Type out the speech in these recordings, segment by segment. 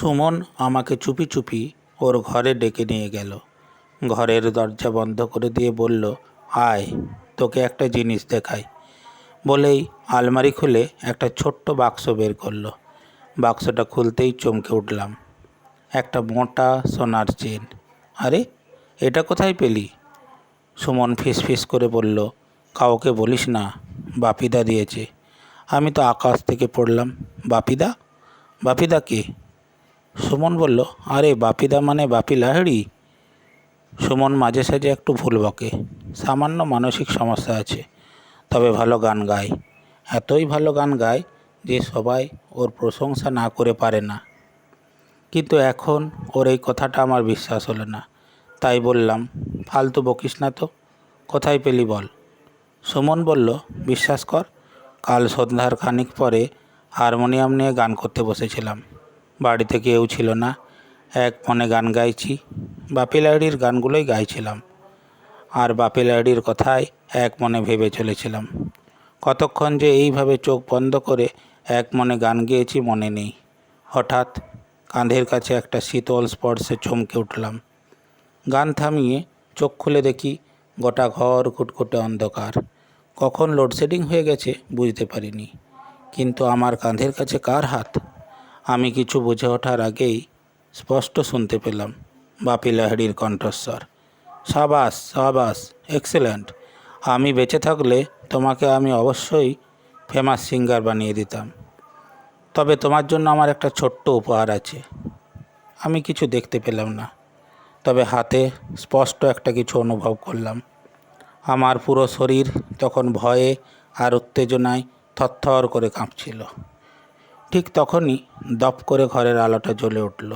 সুমন আমাকে চুপি চুপি ওর ঘরে ডেকে নিয়ে গেল। ঘরের দরজা বন্ধ করে দিয়ে বলল, আয়, তোকে একটা জিনিস দেখাই। বলেই আলমারি খুলে একটা ছোট্ট বাক্স বের করল। বাক্সটা খুলতেই চমকে উঠলাম। একটা মোটা সোনার চেন। আরে, এটা কোথায় পেলি? সুমন ফিস ফিস করে বলল, কাউকে বলিস না, বাপিদা দিয়েছে। আমি তো আকাশ থেকে পড়লাম। বাপিদা? বাপিদা কে? সুমন বলল, আরে বাপিদা মানে বাপি লাহিড়ি? সুমন মাঝে সাঝে একটু ভুল বকে। সামান্য মানসিক সমস্যা আছে, তবে ভালো গান গায়। এতই ভালো গান গায় যে সবাই ওর প্রশংসা না করে পারে না। কিন্তু এখন ওর এই কথাটা আমার বিশ্বাস হলো না। তাই বললাম, ফালতু বকিস না তো, কোথায় পেলি বল? সুমন বলল, বিশ্বাস কর, কাল সন্ধ্যার খানিক পরে হারমোনিয়াম নিয়ে গান করতে বসেছিলাম। বাড়িতে কেউ ছিল না। এক মনে গান গাইছি। বাপি লাহিড়ির গানগুলোই গাইছিলাম। আর বাপি লাহিড়ির কথাই এক মনে ভেবে চলেছিলাম। কতক্ষণ যে এইভাবে চোখ বন্ধ করে এক মনে গান গেয়েছি মনে নেই। হঠাৎ কাঁধের কাছে একটা শীতল স্পর্শে চমকে উঠলাম। গান থামিয়ে চোখ খুলে দেখি গোটা ঘর কুটকুটে অন্ধকার। কখন লোডশেডিং হয়ে গেছে বুঝতে পারিনি। কিন্তু আমার কাঁধের কাছে কার হাত? আমি কিছু বুঝে ওঠার আগেই স্পষ্ট শুনতে পেলাম বাপি লাহিড়ির কণ্ঠস্বর। সাবাস সাবাস এক্সেলেন্ট আমি বেঁচে থাকলে তোমাকে আমি অবশ্যই ফেমাস সিঙ্গার বানিয়ে দিতাম। তবে তোমার জন্য আমার একটা ছোট্ট উপহার আছে। আমি কিছু দেখতে পেলাম না। তবে হাতে স্পষ্ট একটা কিছু অনুভব করলাম। আমার পুরো শরীর তখন ভয়ে আর উত্তেজনায় থরথর করে কাঁপছিল। ঠিক তখনই দপ করে ঘরের আলোটা জ্বলে উঠল।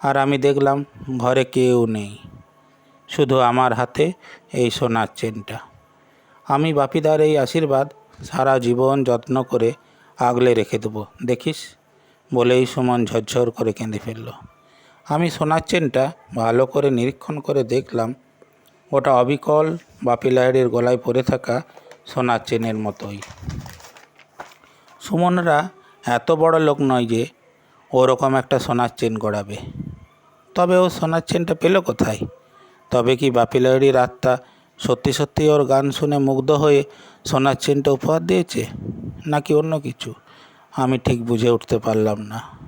আর আমি দেখলাম ঘরে কেউ নেই, শুধু আমার হাতে এই সোনার চেনটা। আমি বাপিদার এই আশীর্বাদ সারা জীবন যত্ন করে আগলে রেখে দেবো, দেখিস? বলেই সুমন ঝরঝর করে কেঁদে ফেলল। আমি সোনার চেনটা ভালো করে নিরীক্ষণ করে দেখলাম, ওটা অবিকল বাপি লাহিড়ির গলায় পরে থাকা সোনার চেনের মতোই। সুমনরা এত বড় লোক নয় যে ওরকম একটা সোনার চেন গড়াবে। তবে ও সোনার চেনটা পেল কোথায়? তবে কি বাপি লাহিড়ির আত্মা সত্যি সত্যি ওর গান শুনে মুগ্ধ হয়ে সোনার চেনটা উপহার দিয়েছে? নাকি অন্য কিছু? আমি ঠিক বুঝে উঠতে পারলাম না।